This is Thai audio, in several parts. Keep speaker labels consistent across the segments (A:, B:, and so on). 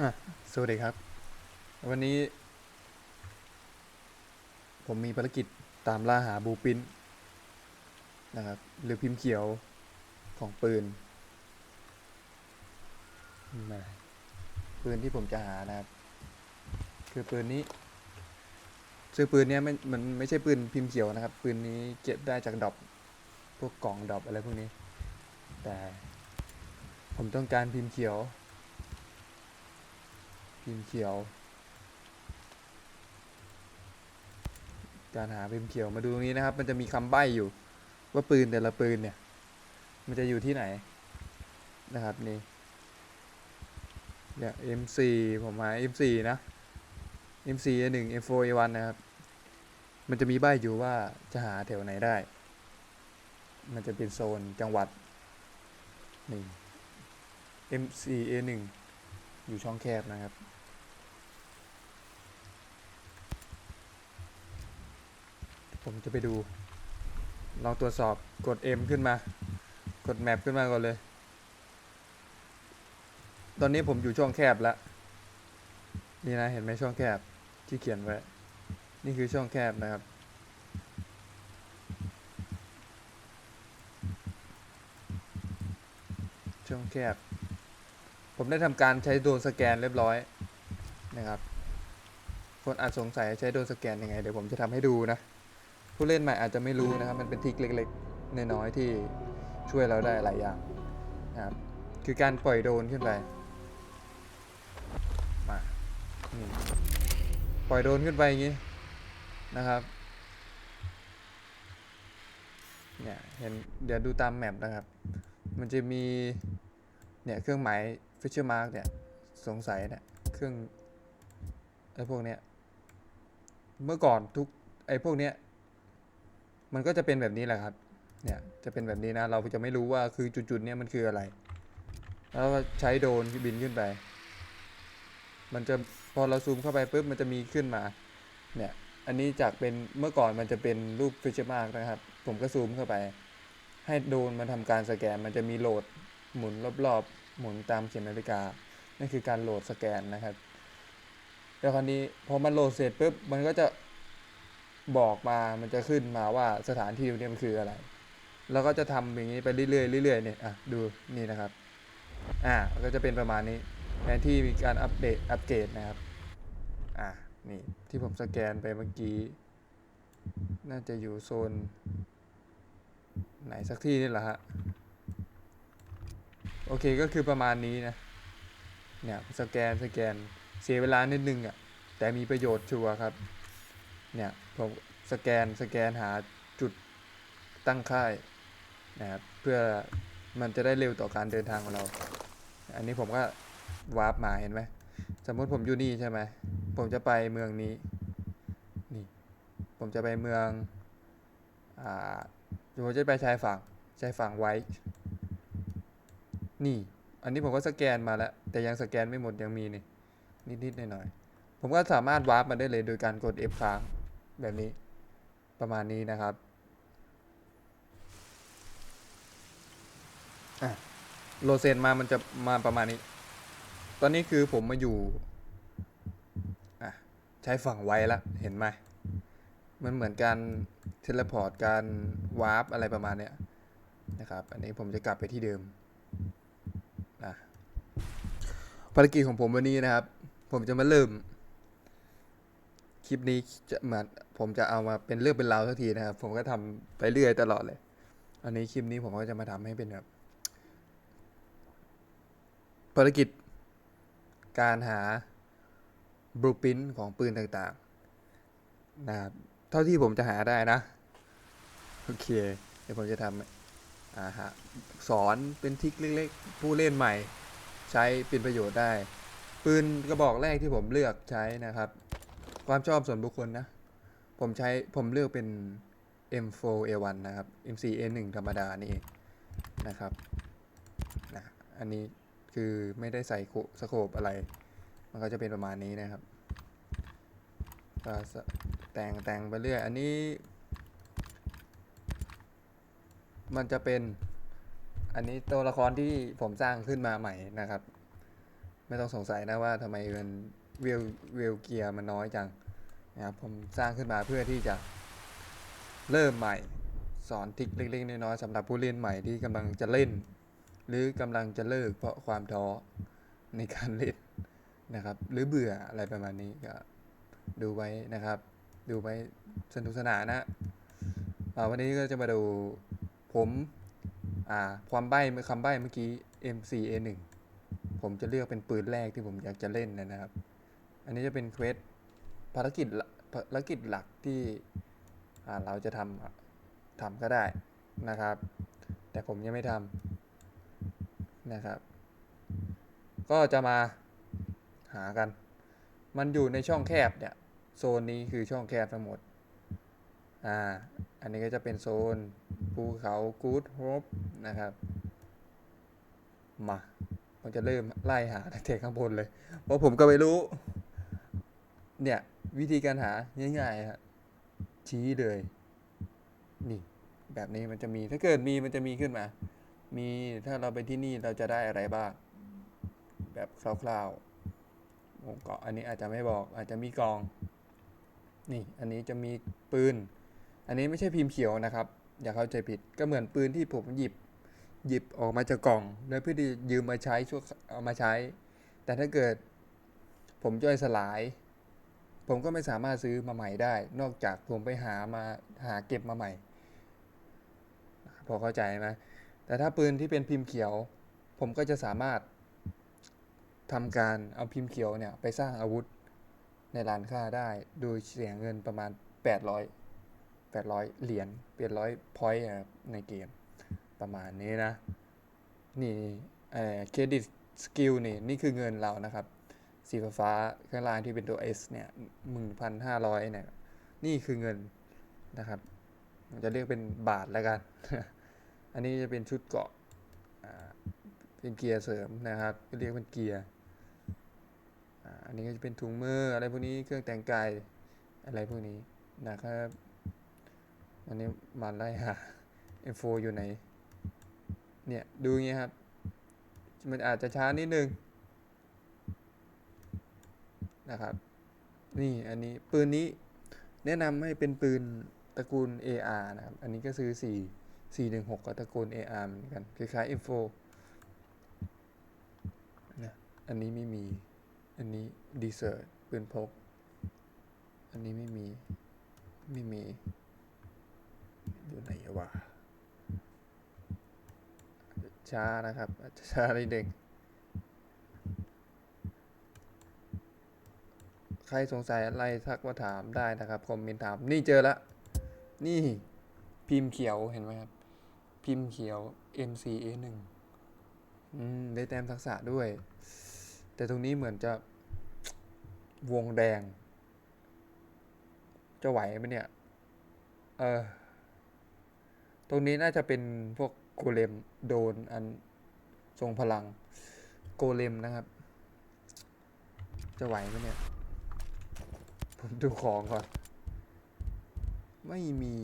A: อะสวัสดีครับ วันนี้ ผมมีภารกิจตามล่าหาบูปินนะครับ หรือพิมพ์เขียวของปืนมาปืนที่ผมจะหานะครับ คือปืนนี้ซึ่งปืนเนี้ยมันมันไม่ใช่ปืนพิมพ์เขียวนะครับ ปืนนี้เก็บได้จากดอปพวกกล่องดอปอะไรพวกนี้ แต่ผมต้องการพิมพ์เขียว พิมพ์เขียว การหาพิมพ์เขียวมาดูตรงนี้นะครับ มันจะมีคำใบ้อยู่ ว่าปืนแต่ละปืนเนี่ย มันจะอยู่ที่ไหนนะครับนี่เนี่ย M4 ผมหา M4 นะ M4 A1 M4 A1 นะครับ มันจะมีใบ้อยู่ว่าจะหาแถวไหนได้ มันจะเป็นโซนจังหวัดนี่ M4 A1 อยู่ช่องแคบนะครับ ผมจะไปดู ลองตรวจสอบกด M ขึ้นมา กดแมปขึ้นมาก่อนเลย ตอนนี้ผมอยู่ช่องแคบแล้ว นี่นะเห็นไหมช่องแคบที่เขียนไว้ นี่คือช่องแคบนะครับช่องแคบ ผมได้ทำการใช้โดรนสแกนเรียบร้อยนะครับ คนอาจสงสัยใช้โดรนสแกนยังไง เดี๋ยวผมจะทำให้ดูนะ ผู้เล่นใหม่อาจจะไม่รู้นะครับ มันเป็นทิกเล็กๆน้อยๆที่ช่วยเราได้หลายอย่างนะครับคือการปล่อยโดรนขึ้นไปมาปล่อยโดรนขึ้นไปอย่างนี้นะครับเนี่ยเห็นเดี๋ยวดูตามแมปนะครับ มันจะมีเนี่ยเครื่องหมาย fisher mark เนี่ย สงสัยเนี่ยเครื่องไอ้พวกเนี้ยเมื่อก่อนทุกไอ้พวกเนี้ยมันก็จะเป็นแบบนี้แหละครับ เนี่ยจะเป็นแบบนี้นะ เราจะไม่รู้ว่าคือจุดๆเนี้ยมันคืออะไร แล้วก็ใช้โดรนบินขึ้นไป มันจะพอเราซูมเข้าไปปุ๊บมันจะมีขึ้นมา เนี่ย อันนี้จากเป็นเมื่อก่อนมันจะเป็นรูป fisher mark นะครับ ผมก็ซูมเข้าไป ให้โดรนมันทำการสแกน มันจะมีโหลดหมุนรอบๆ หมุนตามเข็มนาฬิกา นั่นคือการโหลดสแกนนะครับ แล้วคราวนี้พอมันโหลดเสร็จปุ๊บ มันก็จะบอกมา มันจะขึ้นมาว่าสถานที่ตรงนี้มันคืออะไร แล้วก็จะทำอย่างนี้ไปเรื่อยๆเรื่อยๆเนี่ย อะ ดูนี่นะครับ อ่า ก็จะเป็นประมาณนี้แทนที่มีการอัปเดต อัปเกรดนะครับ อะนี่ที่ผมสแกนไปเมื่อกี้ น่าจะอยู่โซน ไหนสักที่นี่แหละฮะ โอเคก็คือประมาณนี้นะ เนี่ยสแกนสแกนเสียเวลานิดนึงอะ่ะแต่มีประโยชน์ชัวร์ครับ เนี่ยผมสแกนสแกนหาจุดตั้งค่ายนะครับเพื่อมันจะได้เร็วต่อการเดินทางของเรา อันนี้ผมก็วาร์ปมาเห็นไหมสมมติผมอยู่นี่ใช่ไหมผมจะไปเมืองนี้นี่ผมจะไปเมืองอ่าผมจะไปชายฝั่งชายฝั่งไว้ นี่ อันนี้ผมก็สแกนมาแล้ว แต่ยังสแกนไม่หมดยังมีนี่ นิดๆหน่อยๆผมก็สามารถวาร์ปมาได้เลยโดยการกด F ค้างแบบนี้ ประมาณนี้นะครับอะโลเซนมามันจะมาประมาณนี้ ตอนนี้คือผมมาอยู่อะใช้ฝั่งไว้ละ เห็นไหม มันเหมือนการเทเลพอร์ต การวาร์ปอะไรประมาณเนี้ยนะครับ อันนี้ผมจะกลับไปที่เดิมนะ ภารกิจของผมวันนี้นะครับ ผมจะมาเริ่ม คลิปนี้จะมือนผมจะเอามาเป็นเรื่องเป็นราวสักทีนะครับ ผมก็ทำไปเรื่อยตลอดเลย อันนี้คลิปนี้ผมก็จะมาทำให้เป็นแบบภารกิจ การหาบลูปินของปืนต่างๆนะครับเท่าที่ผมจะหาได้นะ โอเค เดี๋ยวผมจะทำอ่าฮะสอนเป็นทริคเล็กๆ ผู้เล่นใหม่ ใช้เป็นประโยชน์ได้ ปืนกระบอกแรกที่ผมเลือกใช้นะครับ ความชอบส่วนบุคคลนะ ผมใช้ผมเลือกเป็น M4A1 นะครับ M4A1 ธรรมดานี่เองนะครับนะอันนี้คือไม่ได้ใส่โสโคปอะไร มันก็จะเป็นประมาณนี้นะครับก็แต่งแต่งไปเรื่อย อันนี้ มันจะเป็น อันนี้ตัวละครที่ผมสร้างขึ้นมาใหม่นะครับ ไม่ต้องสงสัยนะว่าทำไมมันเวลเวลเกียร์มันน้อยจังนะครับผมสร้างขึ้นมาเพื่อที่จะเริ่มใหม่ สอนทิกเล็กๆน้อยๆสำหรับผู้เล่นใหม่ที่กำลังจะเล่น หรือกำลังจะเลิกเพราะความท้อในการเล่นนะครับ หรือเบื่ออะไรประมาณนี้ก็ดูไว้นะครับ ดูไว้สนุกสนานนะวันนี้ก็จะมาดูผม อ่าความใบ้เมื่อคำใบ้เมื่อกี้ M4A1 ผมจะเลือกเป็นปืนแรกที่ผมอยากจะเล่นนะครับ อันนี้จะเป็นเควสภารกิจภารกิจหลักที่เราจะทำทำก็ได้นะครับ แต่ผมยังไม่ทำนะครับ ก็จะมาหากัน มันอยู่ในช่องแคบเนี่ย โซนนี้คือช่องแคบทั้งหมด อ่าอันนี้ก็จะเป็นโซนภูเขากูดโฮปนะครับมาผมจะเริ่มไล่หาตั้งแต่ข้างบนเลย เพราะผมก็ไม่รู้ เนี่ย วิธีการหาง่ายๆฮะชี้เลย นี่ แบบนี้มันจะมีถ้าเกิดมีมันจะมีขึ้นมา มีถ้าเราไปที่นี่เราจะได้อะไรบ้าง แบบคร่าวๆผมก็อันนี้อาจจะไม่บอกอาจจะมีกอง นี่ อันนี้จะมีปืน อันนี้ไม่ใช่พิมพ์เขียวนะครับ อย่าเข้าใจผิดก็เหมือนปืนที่ผมหยิบหยิบออกมาจากกล่อง แล้วเพื่อที่ยืมมาใช้ช่วงเอามาใช้ แต่ถ้าเกิดผมย่อยสลาย ผมก็ไม่สามารถซื้อมาใหม่ได้ นอกจากผมไปหามาหาเก็บมาใหม่ พอเข้าใจไหมแต่ถ้าปืนที่เป็นพิมพ์เขียว ผมก็จะสามารถทำการเอาพิมพ์เขียวเนี่ยไปสร้างอาวุธในร้านค้าได้ โดยเสียเงินประมาณ 800 800 เหรียญเปลี่ยนร้อยพอยต์ในเกม ประมาณนี้นะ นี่เครดิตสกิลนี่ นี่คือเงินเรานะครับ สีฟ้าๆข้างล่างที่เป็นตัว S เนี่ยหนึ่งพันห้าร้อยเนี่ย นี่คือเงินนะครับ จะเรียกเป็นบาทแล้วกัน อันนี้จะเป็นชุดเกาะอ่าเป็นเกียร์เสริมนะครับเรียกเป็นเกียร์อ่าอันนี้ก็จะเป็นถุงมืออะไรพวกนี้เครื่องแต่งกายอะไรพวกนี้นะครับ อันนี้มาไล่หา F4 อยู่ไหน เนี่ยดูงเงี้ยครับ มันอาจจะช้านิดนึงนะครับ นี่อันนี้ปืนนี้แนะนำให้เป็นปืนตระกูล AR นะครับ อันนี้ก็ซื้อ 4 416กับตระกูล AR เหมือนกัน คล้ายๆ M4 นะอันนี้ไม่มี อันนี้ดีเซอร์ปืนพก อันนี้ไม่มี ไม่มี อยู่ไหนวะช้านะครับช้านิดนึงใครสงสัยอะไรทักมาถามได้นะครับคอมเมนต์ถามนี่เจอละนี่พิมพ์เขียวเห็นไหมครับ พิมพ์เขียว MCA 1อืมได้แต้มทักษะด้วย แต่ตรงนี้เหมือนจะวงแดง จะไหวไหมเนี่ย เออ ตรงนี้น่าจะเป็นพวกโกเลมโดนอันทรงพลังโกเลมนะครับ จะไหวไหมเนี่ย ผมดูของก่อน ไม่มี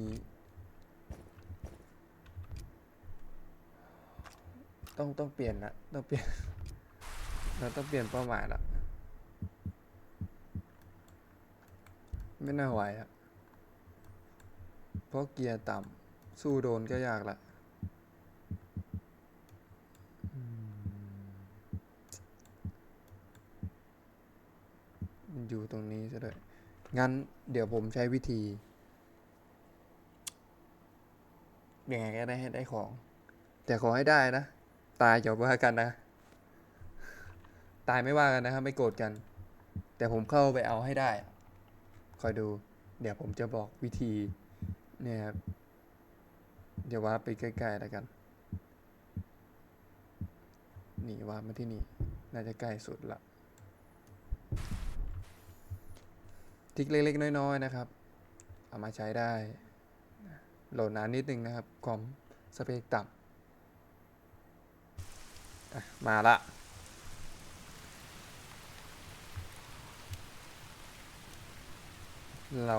A: ต้องต้องเปลี่ยนละต้องเปลี่ยน เราต้องเปลี่ยนเป้าหมายละไม่น่าไหวอะเพราะเกียร์ต่ำ สู้โดนก็ยากละอยู่ตรงนี้ซะด้วย งั้นเดี๋ยวผมใช้วิธียังไงก็ได้ให้ได้ของ แต่ขอให้ได้นะ ตายอย่าว่ากันนะ ตายไม่ว่ากันนะครับ ไม่โกรธกัน แต่ผมเข้าไปเอาให้ได้ คอยดู เดี๋ยวผมจะบอกวิธีเนี่ยครับ เดี๋ยวว่าไปใกล้ๆแล้วกัน นี่ว่ามาที่นี่ น่าจะใกล้สุดละทิกเล็ก ๆ น้อย ๆ นะครับ เอามาใช้ได้โหลดนานนิดนึงนะครับคอมสเปคต่ำมาละเรา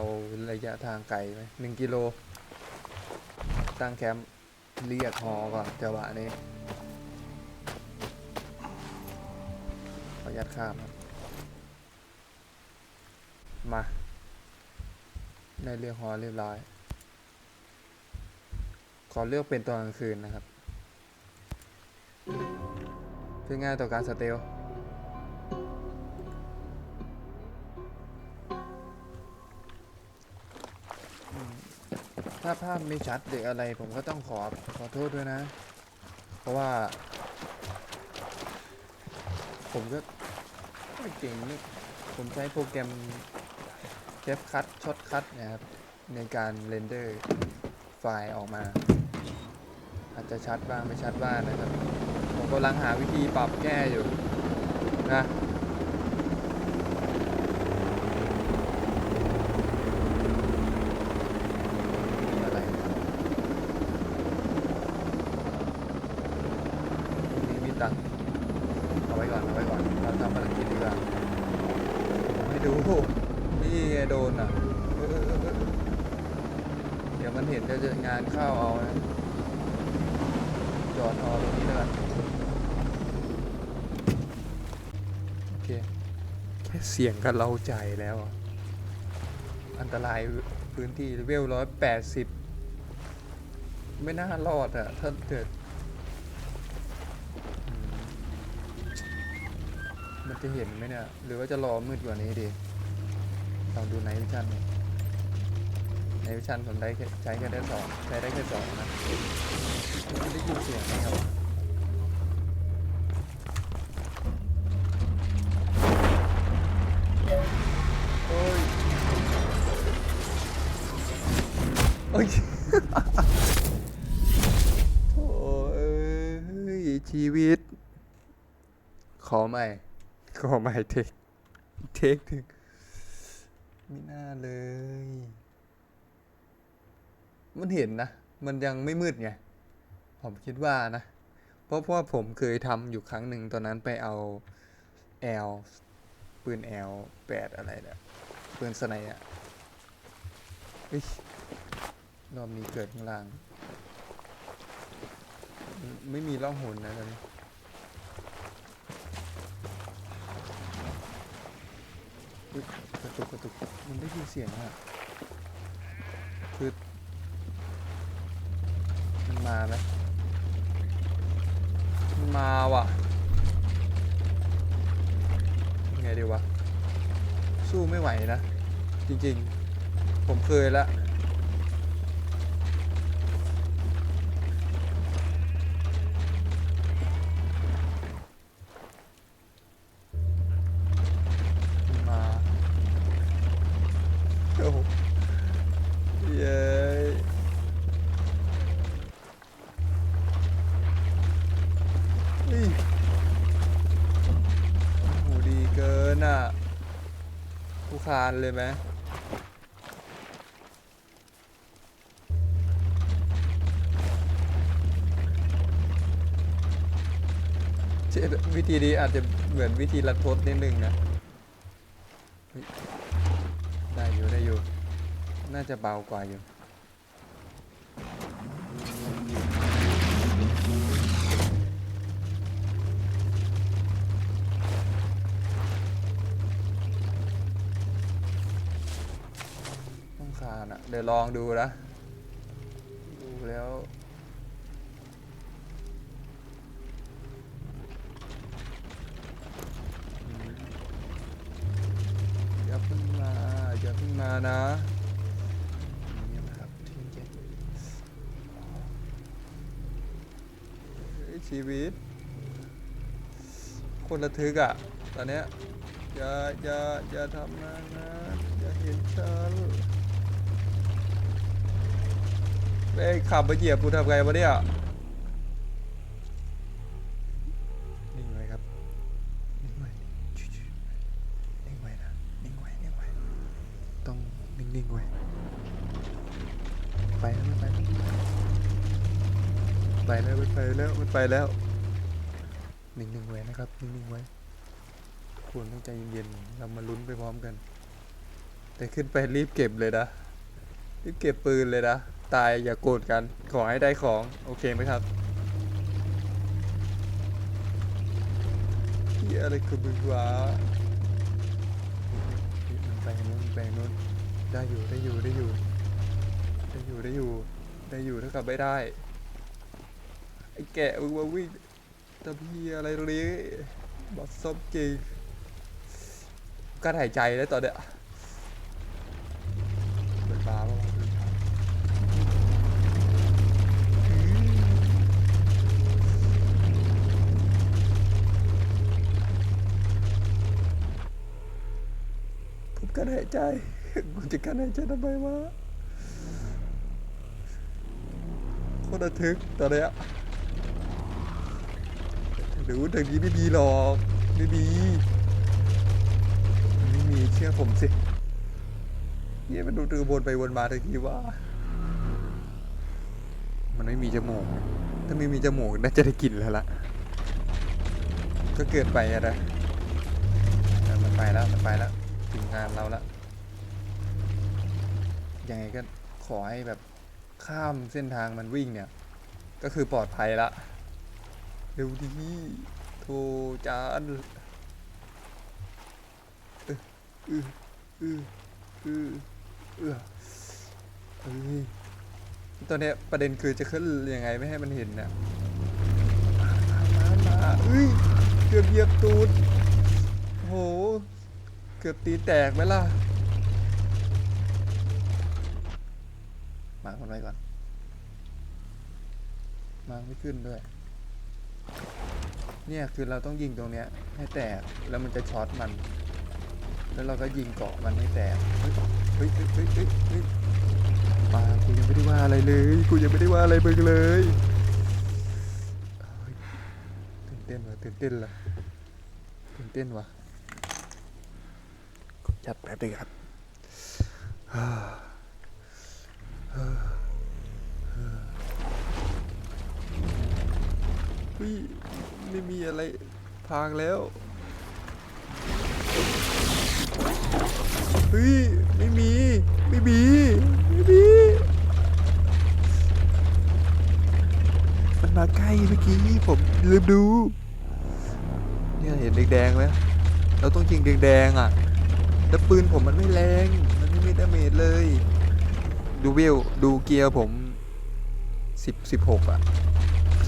A: ระยะทางไกลไหมหนึ่งกิโล ตั้งแคมป์เรียกฮอก่อนจังหวะนี้ขออนุญาตข้ามครับมาได้เลือกฮอเรียบร้อย ขอเลือกเป็นตอนกลางคืนนะครับ เพื่อง่ายต่อการสเตล ถ้าภาพไม่ชัดหรืออะไรผมก็ต้องขอขอโทษด้วยนะ เพราะว่า ผมก็ไม่เก่งนี่ผมใช้โปรแกรมแคปคัตช็อตคัตนะครับ ในการเรนเดอร์ไฟล์ออกมา อาจจะชัดบ้างไม่ชัดบ้างนะครับ ผมกำลังหาวิธีปรับแก้อยู่นะมีอะไรนะครับมีมีตังค์เอาไว้ก่อนเอาไว้ก่อนเราทำภารกิจดีกว่าผมให้ดูนี่ไงโดนอะเออเออเออเออเดี๋ยวมันเห็นเดี๋ยว จะงานเข้าเอานะจอดฮอตรงนี้แล้วกันโอเค แค่เสียงก็เล้าใจแล้ว อันตรายพื้นที่เลเวลร้อยแปดสิบไม่น่ารอดอะถ้าเกิดมันจะเห็นไหมเนี่ย หรือว่าจะรอมืดกว่านี้ดีลองดูไนท์วิชั่น ไนวิชันผมได้แค่ใช้แค่ได้สองใช้ได้แค่สองนะมันได้ยินเสียงไหมครับโอ้ยโอ้ยโอ้ยชีวิต ขอใหม่ ขอใหม่เทคเทคหนึ่งไม่น่าเลย มันเห็นนะ มันยังไม่มืดไง ผมคิดว่านะ เพราะเพราะว่าผมเคยทำอยู่ครั้งหนึ่งตอนนั้นไปเอาแอลปืนแอลแปดอะไรเนี่ยปืนสไนอะรอบนี้เกิดข้างล่าง ไม่มีล่องหนนะตอนนี้กระตุกกระตุกมันได้ยินเสียงอะคือ มันมาไหมมันมาว่ะยังไงดีวะ สู้ไม่ไหวนะ จริงๆ ผมเคยละ ผู้ไหมวิธีนี้อาจจะเหมือนวิธีรัดทดนิดนึงนะ ได้อยู่ได้อยู่ น่าจะเบากว่าอยู่ เดี๋ยวลองดูนะ ดูแล้ว อย่าเพิ่งมา อย่าเพิ่งมานะนี่นะครับที่เจ็ดชีวิต คนระทึกอะ ตอนเนี้ยอย่าอย่าอย่าทำนะนะ อย่าเห็นฉัน เอ้ขับมาเหยียบกูทำไงวะเนี่ยนิ่งไว้ครับนิ่งไว้ชิวๆนิ่งไว้นะนิ่งไว้นิ่งไว้ต้องนิ่งๆไว้ไปแล้วมันไปแล้วไปแล้วมันไปแล้วมันไปแล้วนิ่งๆไว้นะครับนิ่งๆไว้ควรต้องใจเย็นๆเรามาลุ้นไปพร้อมกัน แต่ขึ้นไปรีบเก็บเลยนะรีบเก็บปืนเลยนะ ตายอย่าโกรธกัน ขอให้ได้ของ โอเคไหมครับนหี้ยอะไรคือมึงวะมันไปนู้นไปนู้นได้อยู่ได้อยู่ได้อยู่ ได้อยู่ได้อยู่ได้อยู่ถ้ากลับไม่ได้ไอ้แกะมึงมาวิ่งตะพี่อะไรตรงนี้บอสซอมจริงการหายใจแล้วตอนเนี้ยเปิดบาร์ป่าวะเปิดบาร์อืมผม การหายใจ กูจะการหายใจทำไมวะโคตรระทึกตอนเนี้ยหรือว่าทางนี้ไม่มีหรอกไม่มีไม่มีเชื่อผมสิเยี่ยมันดูตือวนไปวนมาทางนี้ว่า มันไม่มีจมูก ถ้าไม่มีจมูกน่าจะได้กลิ่นแล้วล่ะ ก็เกินไปอะนะมันไปแล้วมันไปแล้ว งานเราล้วยังไงก็ขอให้แบบข้ามเส้นทางมันวิ่งเนี่ย ก็คือปลอดภัยละเร็วดีโทรจานเออเออเออเออเออเอ้ยตอนเนี้ยประเด็นคือจะขึ้นยังไงไม่ให้มันเห็นเนี่ยมามามามาเอ้ยเกือบเหยียบตูดโห เกือบตีแตกไหมล่ะมาคนไว้ก่อน มาไม่ขึ้นด้วย เนี่ยคือเราต้องยิงตรงเนี้ยให้แตก แล้วมันจะช็อตมัน แล้วเราก็ยิงเกาะมันให้แตก เฮ้ยเฮ้ยเฮ้ยเฮ้ยเฮ้ยมากูยังไม่ได้ว่าอะไรเลย กูยังไม่ได้ว่าอะไรมึงเลยเฮ้ยตื่นเต้นวะตื่นเต้นละตื่นเต้นวะ จัดแป๊บดียวครับเฮ้ยไม่มีอะไรพางแล้วเฮ้ยไม่มี ไม่มี ไม่มี มันมาใกล้เมื่อกี้ผมลืมดู เนี่ยเห็นแดงๆไหมเราต้องยิงแดงๆอะ แล้วปืนผมมันไม่แรง มันไม่มีดาเมจเลย ดูวิวดูเกียร์ผมสิบสิบหกอะ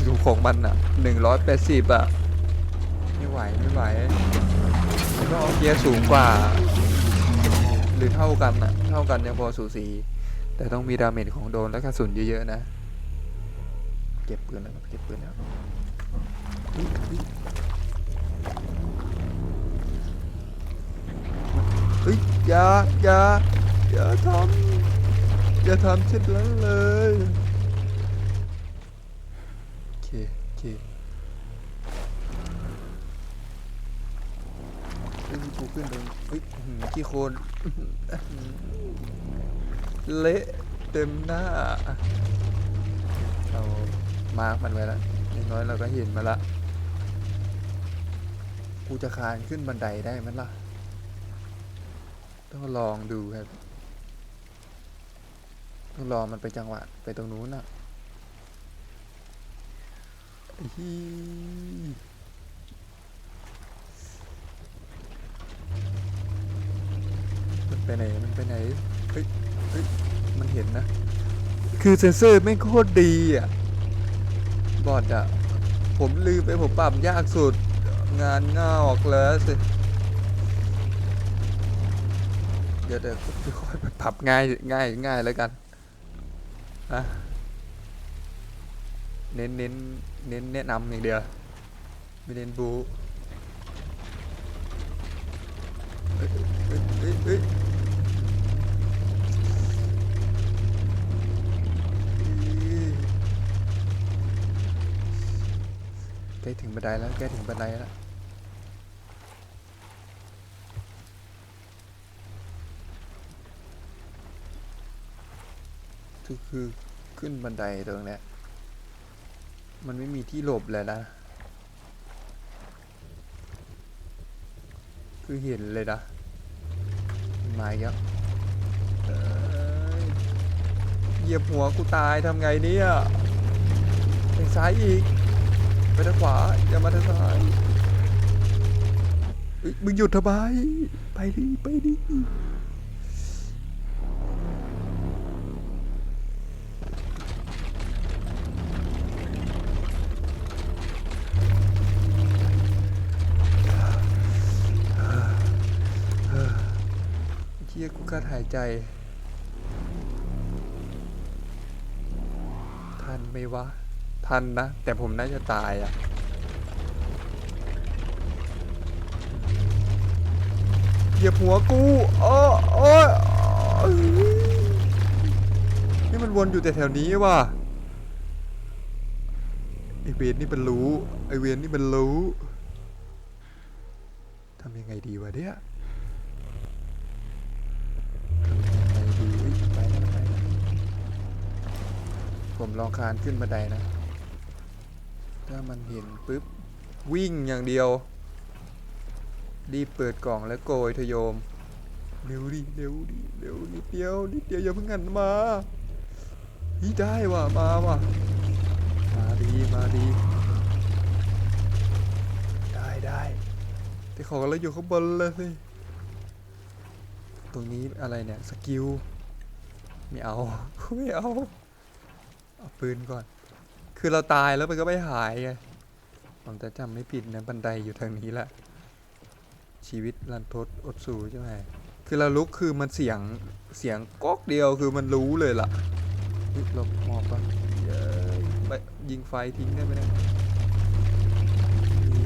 A: ดูของมันอะหนึ่งร้อยแปดสิบอะ ไม่ไหวไม่ไหวมันต้องเอาเกียร์สูงกว่า หรือเท่ากันอะ เท่ากันยังพอสูสี แต่ต้องมีดาเมจของโดนและกระสุนเยอะๆนะ เก็บปืนแล้วเก็บปืนแล้ว เฮ้ยอย่าอย่าอย่าทำอย่าทำเช่นนั้นเลยโอเคโอเคเฮ้ยกูขึ้นตรงเฮ้ยขี้โคลนเละเต็มหน้า เรามาร์กมันไว้แล้วอย่างน้อยเราก็เห็นมาละ กูจะคานขึ้นบันไดได้มั้ยล่ะ ต้องลองดูครับ ต้องรอมันไปจังหวะ ไปตรงนู้นน่ะฮีมันไปไหน มันไปไหน เฮ้ย เฮ้ย มันเห็นนะ คือเซนเซอร์ไม่โคตรดีอะ บอดอะ ผมลืมไปผมปรับยากสุด งานง่าออกแล้วสิ เดี๋ยวเดี๋ยวค่อยๆปรับง่ายง่ายง่ายแล้วกันนะเน้นเน้นเน้นแนะนำอย่างเดียวไม่เน้นบูเฮ้ยเฮ้ยเฮ้ยเฮ้ยใกล้ถึงบันไดแล้วใกล้ถึงบันไดแล้ว คือคือขึ้นบันไดตรงนี้มันไม่มีที่หลบเลยนะ คือเห็นเลยนะมาแล้วเอ้ยเหยียบหัวกูตายทำไงเนี่ยไปซ้ายอีก ไปทางขวา อย่ามาทางซ้ายเอ้ยมึงหยุดทำไมไปดิ ไปดิ กูกัดหายใจ ทันไหมวะ ทันนะ แต่ผมน่าจะตายอะเหยียบหัวกูโอ้โอ้ยโอ้ยนี่มันวนอยู่แต่แถวนี้ว่ะไอเวนนี่มันรู้ ไอเวนนี่มันรู้ ทำยังไงดีวะเนี่ย ผมลองคานขึ้นบันไดนะ ถ้ามันเห็นปุ๊บ วิ่งอย่างเดียว รีบเปิดกล่องแล้วโกยเธอะโยม เร็วดิ เร็วดิ เร็วนิดเดียวนิดเดียวอย่าเพิ่งหันมาฮีได้ว่ะ มาว่ะ มาดี มาดี ได้ได้แต่ของเราอยู่ข้างบนเลยสิตรงนี้อะไรเนี่ย สกิล ไม่เอา ไม่เอา เอาปืนก่อน คือเราตายแล้วมันก็ไม่หายไงผมจะจำไม่ผิดนะบันไดอยู่ทางนี้แหละ ชีวิตรันทดอดสูใช่ไหมคือเราลุกคือมันเสียงเสียงก๊อกเดียวคือมันรู้เลยล่ะเฮ้ยหลบหมอบปะไปยิงไฟทิ้งได้ไหมเนี่ย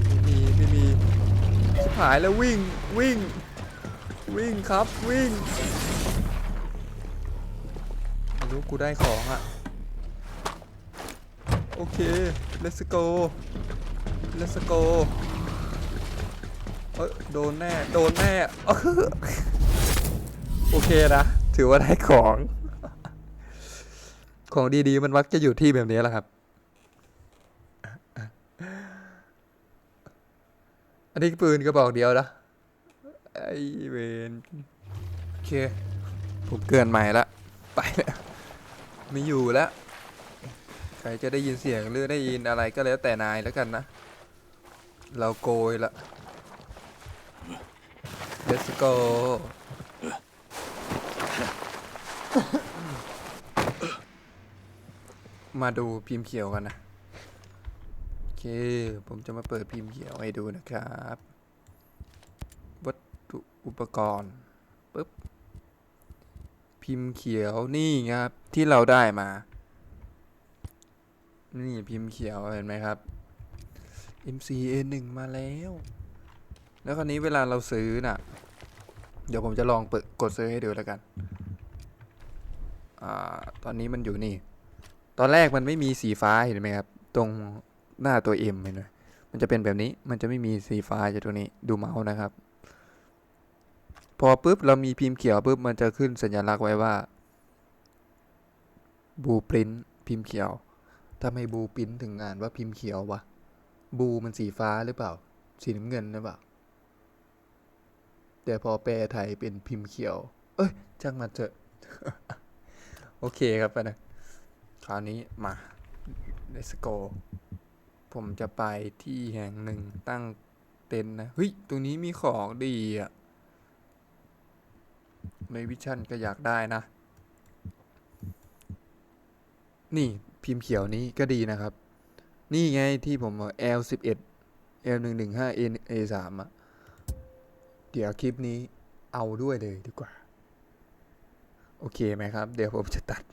A: ไม่มีไม่มีชิบหายแล้ววิ่งวิ่ง วิ่งครับวิ่งรู้กูได้ของอะ โอเค let's go let's go เอยโดนแน่ โดนแน่เออโอเคนะ ถือว่าได้ของ ของดีๆ มันมักจะอยู่ที่แบบนี้แหละครับ อันนี้ปืนกระบอกเดียวนะไอเวนโอเค ผมเกินใหม่ละ ไปแล้วไม่อยู่แล้ว รจะได้ยินเสียงหรือได้ยินอะไรก็แล้วแต่นายแล้วกันนะ เราโกยละ Let's go มาดูพิมพ์เขียวกันนะ โอเค ผมจะมาเปิดพิมพ์เขียวให้ดูนะครับ วัตถุอุปกรณ์ปึ๊บพิมพ์เขียวนี่ครับที่เราได้มา นี่พิมพ์เขียวเห็นไหมครับ MCA1 มาแล้ว แล้วคราวนี้เวลาเราซื้อน่ะ เดี๋ยวผมจะลองเปิดกดซื้อให้ดูแล้วกัน อ่า ตอนนี้มันอยู่นี่ ตอนแรกมันไม่มีสีฟ้าเห็นไหมครับ ตรงหน้าตัว M เห็นไหมมันจะเป็นแบบนี้ มันจะไม่มีสีฟ้าจากตรงนี้ ดูเมาส์นะครับ พอปุ๊บเรามีพิมพ์เขียวปุ๊บมันจะขึ้นสัญลักษณ์ไว้ว่าบูปรินพิมพ์เขียว ทำไมบูปรินถึงอ่านว่าพิมพ์เขียววะ บูมันสีฟ้าหรือเปล่า สีน้ำเงินหรือเปล่า แต่พอแปลไทยเป็นพิมพ์เขียว เอ้ยช่างมันเถอะ โอเคครับนะคราวนี้มา let's go ผมจะไปที่แห่งหนึ่งตั้งเต็นนะ เฮ้ย ตรงนี้มีของดีอะในวิชั่นก็อยากได้นะ นี่ พิมพ์เขียวนี้ก็ดีนะครับ นี่ไงที่ผม L 1 1 L115A3 อะเดี๋ยวคลิปนี้เอาด้วยเลยดีกว่า โอเคไหมครับ เดี๋ยวผมจะตัด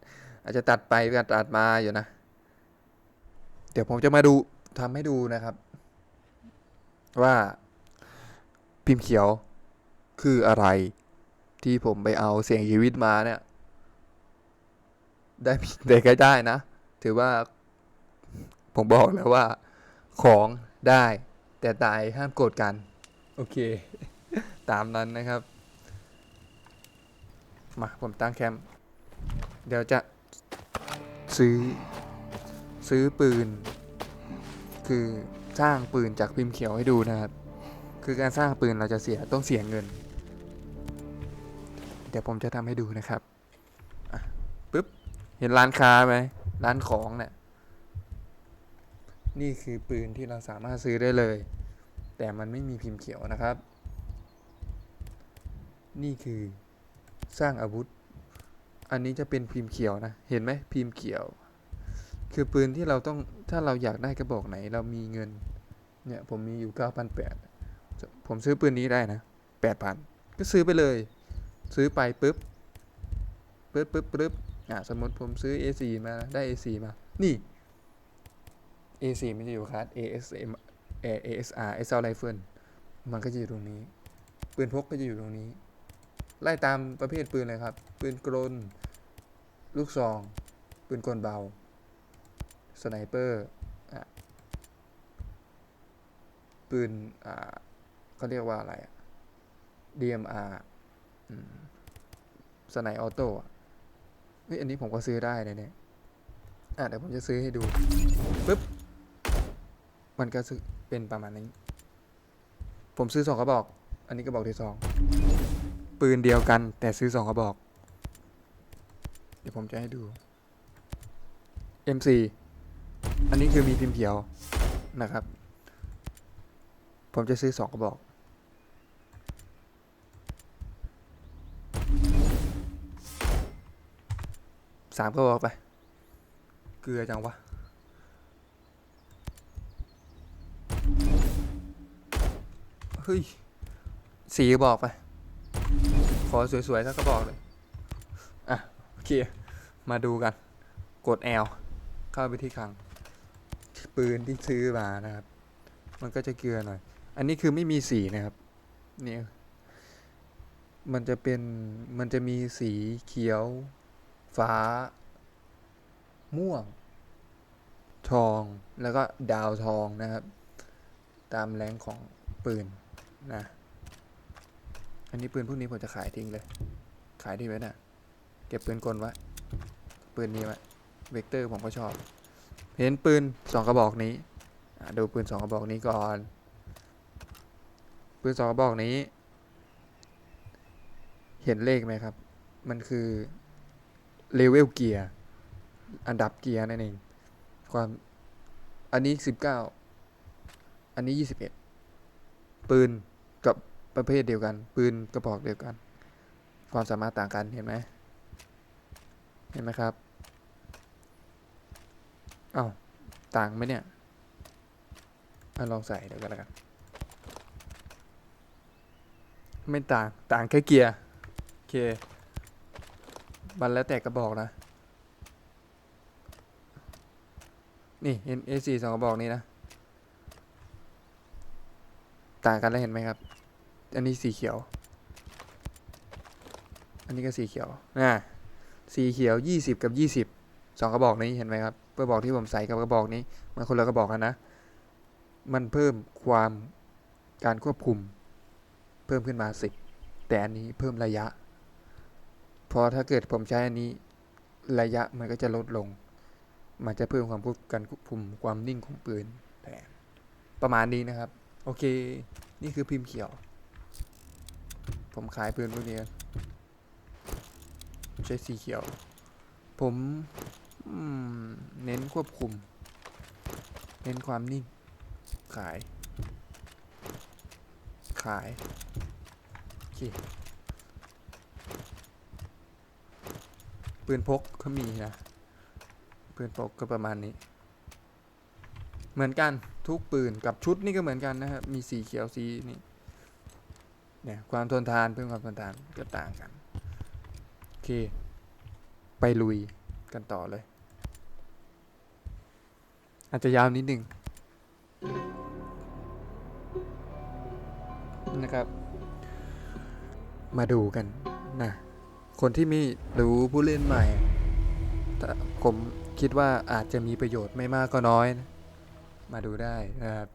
A: อาจจะตัดไปก็ตัดมาอยู่นะ เดี๋ยวผมจะมาดูทำให้ดูนะครับ ว่าพิมพ์เขียวคืออะไรที่ผมไปเอาเสียงชีวิตมาเนี่ย ได้ได้ก็ได้นะ ถือว่า ผมบอกแล้วว่า ของได้ แต่ตายห้ามโกรธกัน โอเค ตามนั้นนะครับ มา ผมตั้งแคมป์เดี๋ยวจะซื้อ ซื้อปืน คือสร้างปืนจากพิมพ์เขียวให้ดูนะครับ คือการสร้างปืนเราจะเสียต้องเสียเงิน เดี๋ยวผมจะทำให้ดูนะครับปึ๊บ เห็นร้านค้าไหม ร้านของเนี่ยนี่คือปืนที่เราสามารถซื้อได้เลย แต่มันไม่มีพิมพ์เขียวนะครับ นี่คือสร้างอาวุธ อันนี้จะเป็นพิมพ์เขียวนะ เห็นไหมพิมพ์เขียว คือปืนที่เราต้องถ้าเราอยากได้กระบอกไหน เรามีเงิน เนี่ยผมมีอยู่ 9,800 ผมซื้อปืนนี้ได้นะ 8,000 ก็ซื้อไปเลย ซื้อไปปุ๊บปุ๊บปุ๊บปุ๊บ อะสมมติผมซื้อ A4 มาได้ A4 มา นี่ A4 มันจะอยู่คลาส ASM ASR Assault Rifle มันก็จะอยู่ตรงนี้ ปืนพกก็จะอยู่ตรงนี้ ไล่ตามประเภทปืนเลยครับ ปืนกลลูกซอง ปืนกลเบา สไนเปอร์อะปืนอ่าเขาเรียกว่าอะไรอะ DMR อืมสไนออโต้อะ เฮ้ยอันนี้ผมก็ซื้อได้เลยเนี่ยอะเดี๋ยวผมจะซื้อให้ดูปึ๊บมันก็ซื้อเป็นประมาณนี้ ผมซื้อสองกระบอก อันนี้กระบอกที่สองปืนเดียวกัน แต่ซื้อสองกระบอก เดี๋ยวผมจะให้ดู M4 อันนี้คือมีพิมพ์เขียวนะครับ ผมจะซื้อสองกระบอก สามกระบอกไป เกลือจังวะ เฮ้ยสีกระบอกไป ขอสวยๆสักกระบอกเลย อะ โอเค มาดูกัน กด L เข้าไปที่คลัง ปืนที่ซื้อมานะครับ มันก็จะเกลือหน่อย อันนี้คือไม่มีสีนะครับนี่มันจะเป็น มันจะมีสีเขียว ฟ้า ม่วง ทอง แล้วก็ดาวทองนะครับ ตามแรงของปืนนะ อันนี้ปืนพวกนี้ผมจะขายทิ้งเลย ขายที่ไว้น่ะ เก็บปืนกลไว้ ปืนนี้ไว้ เวกเตอร์ผมก็ชอบ เห็นปืนสองกระบอกนี้ ดูปืนสองกระบอกนี้ก่อน ปืนสองกระบอกนี้ เห็นเลขไหมครับ มันคือ เลเวลเกียร์อันดับเกียร์นั่นเอง ความอันนี้สิบเก้าอันนี้ยี่สิบเอ็ดปืนกับประเภทเดียวกัน ปืนกระบอกเดียวกัน ความสามารถต่างกันเห็นไหมเห็นไหมครับอ้าวต่างไหมเนี่ยอลองใส่เดี๋ยวกันแล้วกัน ไม่ต่าง ต่างแค่เกียร์ โอเค มันแล้วแต่กระบอกนะ นี่เห็น A4 สองกระบอกนี้นะ ต่างกันแล้วเห็นไหมครับ อันนี้สีเขียว อันนี้ก็สีเขียวอ่าสีเขียวยี่สิบกับยี่สิบสองกระบอกนี้เห็นไหมครับกระบอกที่ผมใส่กับกระบอกนี้มันคนละกระบอกกันนะ มันเพิ่มความการควบคุม เพิ่มขึ้นมาสิบแต่อันนี้เพิ่มระยะ พอถ้าเกิดผมใช้อันนี้ระยะมันก็จะลดลง มันจะเพิ่มความควบการควบคุมความนิ่งของปืนแต่ประมาณนี้นะครับ โอเค นี่คือพิมพ์เขียว ผมขายปืนพวกนี้ใช้สีเขียว ผมเน้นควบคุม เน้นความนิ่ง ขาย ขาย โอเค ปืนพกก็มีนะ ปืนพกก็ประมาณนี้ เหมือนกันทุกปืนกับชุดนี่ก็เหมือนกันนะครับ มีสีเขียวสีนี่ เนี่ยความทนทานเพิ่มความทนทานก็ต่างกัน โอเค ไปลุยกันต่อเลย อาจจะยาวนิดหนึ่งนะครับ มาดูกันนะ คนที่ไม่รู้ผู้เล่นใหม่แต่ผมคิดว่าอาจจะมีประโยชน์ไม่มากก็น้อยนะมาดูได้นะครับ